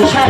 জানাচ্ছে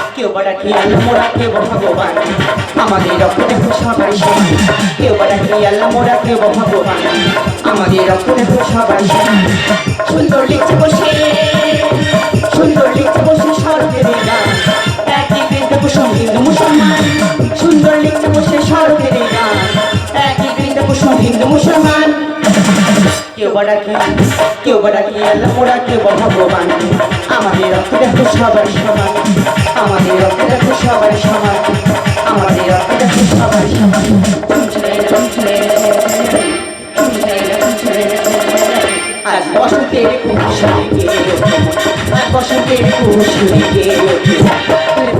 কেউ বা ডাকে মোরা কেউ বা ভগবান। আমাদের রক্ত সবাই। সমান কেউ বা ডাকে আল্লাহ মোরা কেউ বা ভগবান। আমাদের রক্ত সবাই। সমান সুন্দর লিখছে বসে, সুন্দর লিখছে বসে স্বর্গের গান একই বৃন্দ কুসুম হিন্দু মুসলমান, সুন্দর লিখছে বসে স্বর্গের গান একই বৃন্দ কুসুম হিন্দু মুসলমান কেউ বা ডাকে, কেউ বা ডাকে, আল্লাহ মোরা কেউ বা ভগবান। আমাদের রক্ত দেখো সবার সমান, আমাদের রক্ত দেখো সবার সমান, আমাদের রক্ত দেখো সবার সমান। বসন্তের কুহুসুরিকে আজ বসন্তের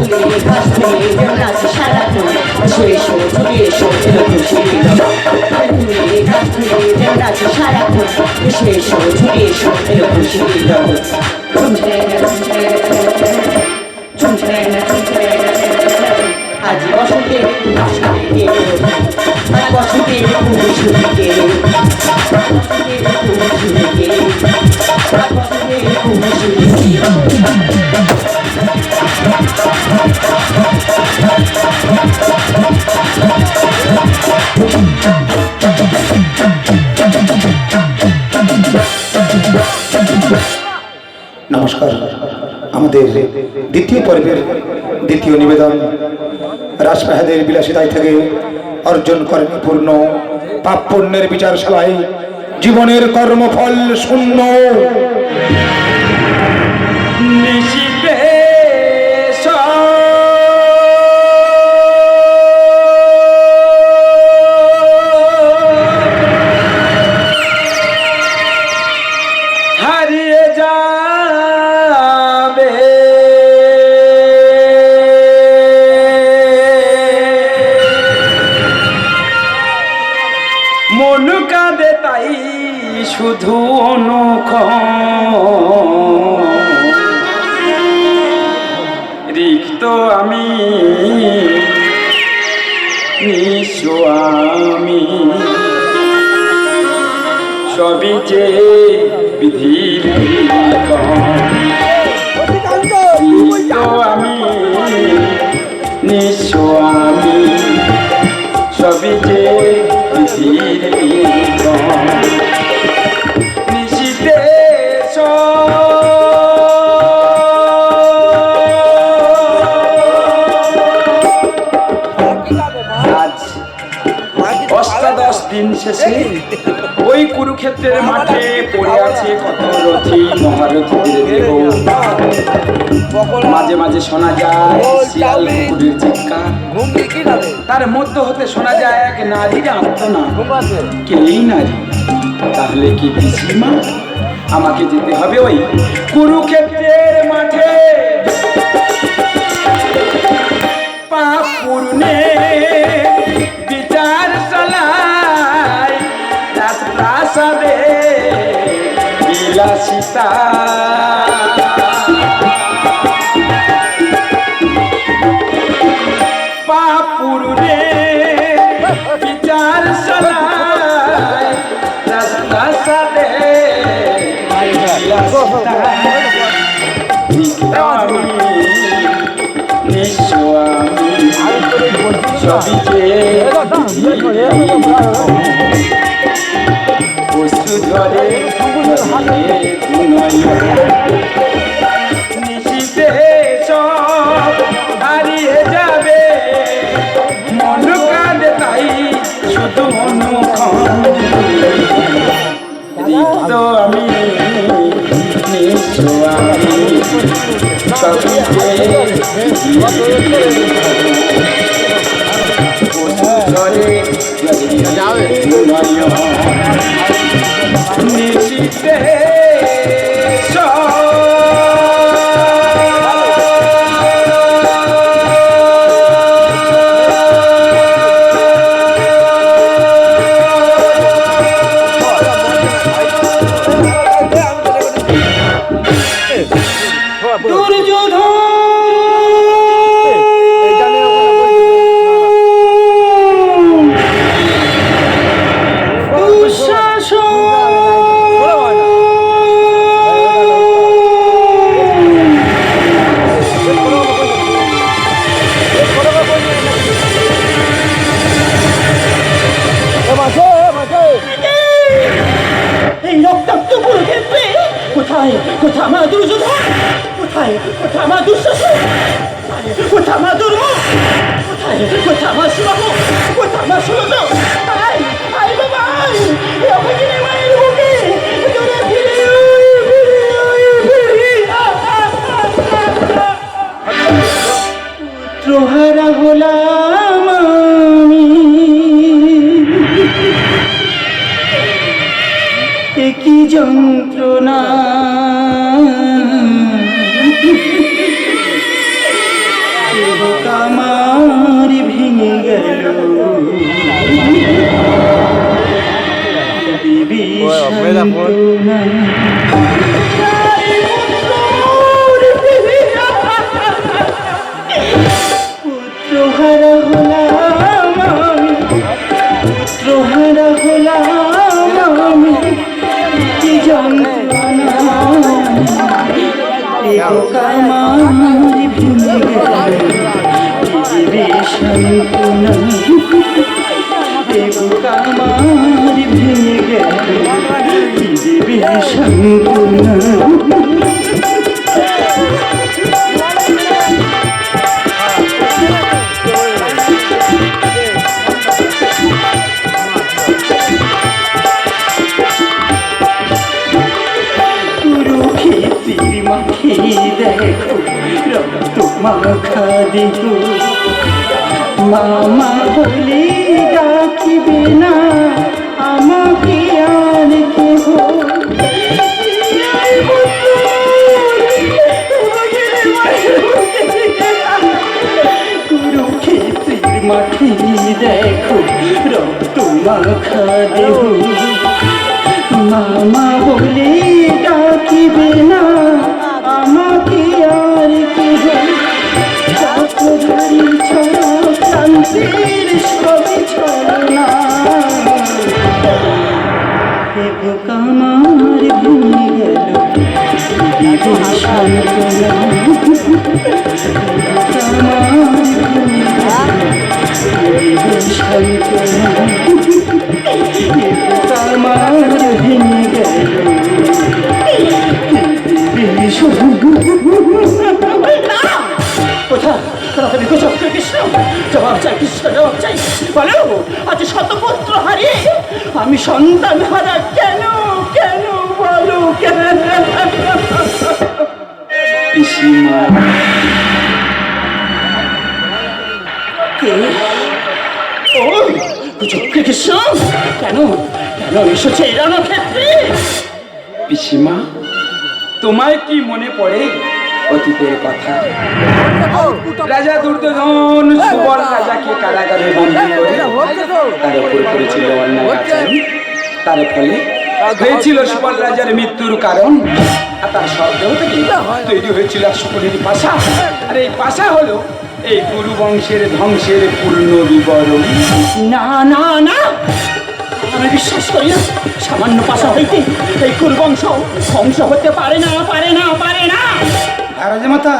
তুলে ঘাস তুলে নাচে সারা এসো এসো চলে এসো এলো খুশি তুলে ঘাস তুলে নাচে সারা এসো এসো চলে এসো এলো খুশি আজ বসন্তের কুহুসুরিকে আজ আজ বসন্তের নমস্কার। আমাদের দ্বিতীয় পর্বের দ্বিতীয় নিবেদন। রাজপাহাদের বিলাসিতায় থেকে অর্জন করেন পূর্ণ। পাপ পুণ্যের বিচারশালায় জীবনের কর্মফল শূন্য। নিঃস্ব আমি। সবই যে বিধির আমি নিঃস্ব সবই যে বিধির দিন শেষে ওই কুরুক্ষেত্রের মাঠে পড়ে আছে কত রথী মাঝে মাঝে শোনা যায় শিয়াল কুকুরের তার মধ্য হতে শোনা যায় এক নারীর আত্মনা কে নারী? তাহলে কি পিসিমা? আমাকে যেতে হবে ওই কুরুক্ষেত্রের মাঠে। বিলাসিতা পাপুরে বিচার সলায় রাস্তা সাদে বিলাসিতা নিকামি নিঃস্বামী সবই যে বস্তু ধরে ধরিয়ে নিশিতে সব হারিয়ে যাবে মন কাঁদে তাই শুধু অনুক্ষণ আমি নিঃস্ব আমি কোথায়? আমার দুর্যোধন? কোথায়? কোথায় আমার দুঃশাসন? কোথায় আমার দুর্ম? কোথায়? কোথায় আমার শিবাহ কোথায় আমার সুরত আই আই বাবা আই যন্ত্রণা? মাখা দেহ মামা বলে ডাকিবে না। দেখো রক্ত মাখা দেহ মামা বলে, ডাকিবে না, আমাকে আর কেহ চক্রধারী ছড়া ক্রান্তির সবই ছড়না হে বুক গেল। দিদি জবাব চাই কৃষ্ণ জবাব চাই বলো আজ শতপুত্র হারিয়ে আমি সন্তান হারা কেন কেন বলো কেন পিসিমা কৃষ্ণ কেন? কেন এসেছে রণক্ষেত্রে পিসিমা তোমায় কি মনে পড়ে অতীতের কথা? রাজা দুর্যোধন সুবল রাজাকে কারাগারে বন্দী করে তার উপর করেছিল অন্যায় আচরণ। তার ফলে হয়েছিল সুবল রাজার মৃত্যুর কারণ। আর তার শব্দ থেকে তৈরি হয়েছিল কোটির পাশা। আর এই পাশা হলো এই গুরু বংশের ধ্বংসের পূর্ণ বিবরণ। না না না। আমি বিশ্বাস করি না। সামান্য পাশা হইতে এই কুরবংশ ধ্বংস হতে পারে না পারে না পারে না। আর রাজমাতা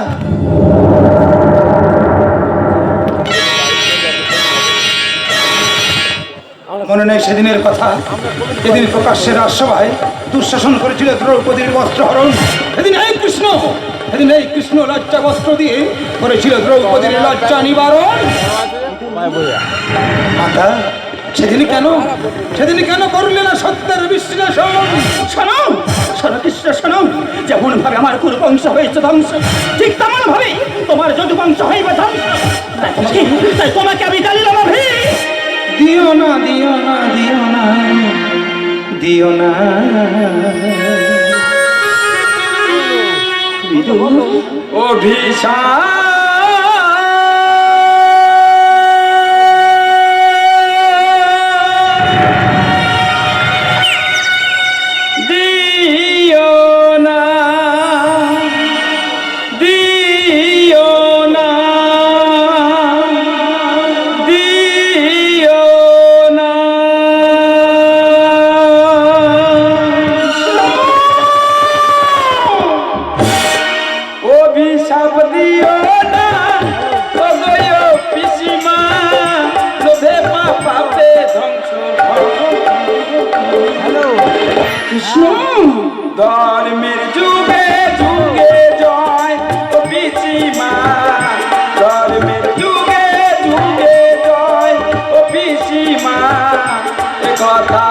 মনে নেই সেদিনের কথা। যেদিন প্রকাশ্যে রাজসভায় দুঃশাসন করেছিল দ্রৌপদীর বস্ত্রহরণ সেদিন এই কৃষ্ণ! সেদিন এই কৃষ্ণ লজ্জা বস্ত্র দিয়ে করেছিল দ্রৌপদীর লজ্জা নিবারণ। মাতা সেদিন কেন? সেদিন কেন করলে না সত্যের বিশ্লেষণ? শোনো শোনো কৃষ্ণ, শোনো যেমন ভাবে আমার কুরবংশ হয়েছে ধ্বংস, ঠিক তেমন ভাবে তোমার যদু বংশ হইবে ধ্বংস। তাই তোমাকে আমি জানিলাম অভি দিও না দিও না দিও না দিও না। অভিশাপ অভিশাপ দিও না। ওগো পিসিমা লোভে পাপে ধ্বংস কৃষ্ণ ধর্মের যুগে যুগে জয় ও পিসিমা। ধর্মের যুগে যুগে জয় ও পিসিমা। কথা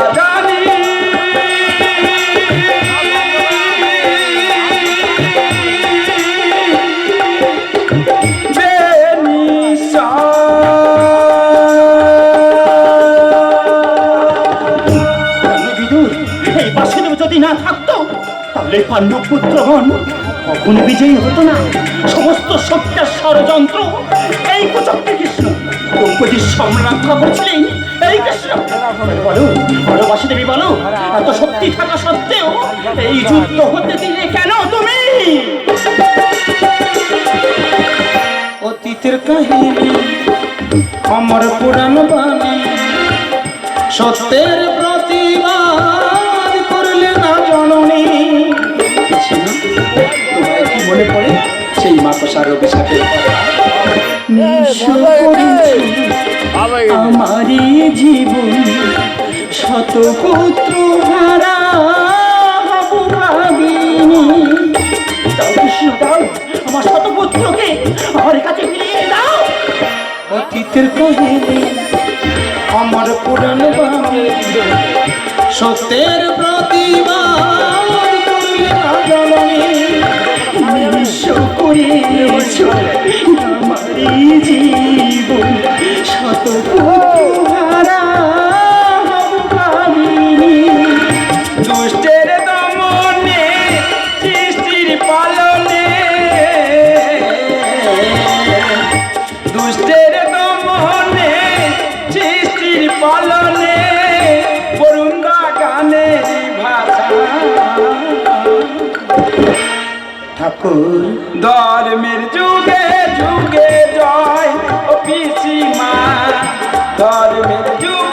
তাহলে পাণ্ডব পুত্রগণ কখনো বিজয়ী হতো না? সমস্ত সত্যের ষড়যন্ত্র। এই কুচক্রী কৃষ্ণ, দ্রৌপদীর সম্রাক্ষা করছিলেন এই কৃষ্ণ, বলো বলো বাসুদেবী বলো, এত শক্তি থাকা সত্ত্বেও এই যুদ্ধ হতে দিলে কেন তুমি? অতীতের কাহিনী, অমর পুরাণ বাণী, সত্যের অভিশাপের কথা আমারই জীবন শত পুত্র হারা ভাবিনি। আমার আমার কাছে ফিরিয়ে দাও। অতীতের কাহিনী কুল ধর্মের যুগে যুগে জয় ও পিসিমা। ধর্মের যুগে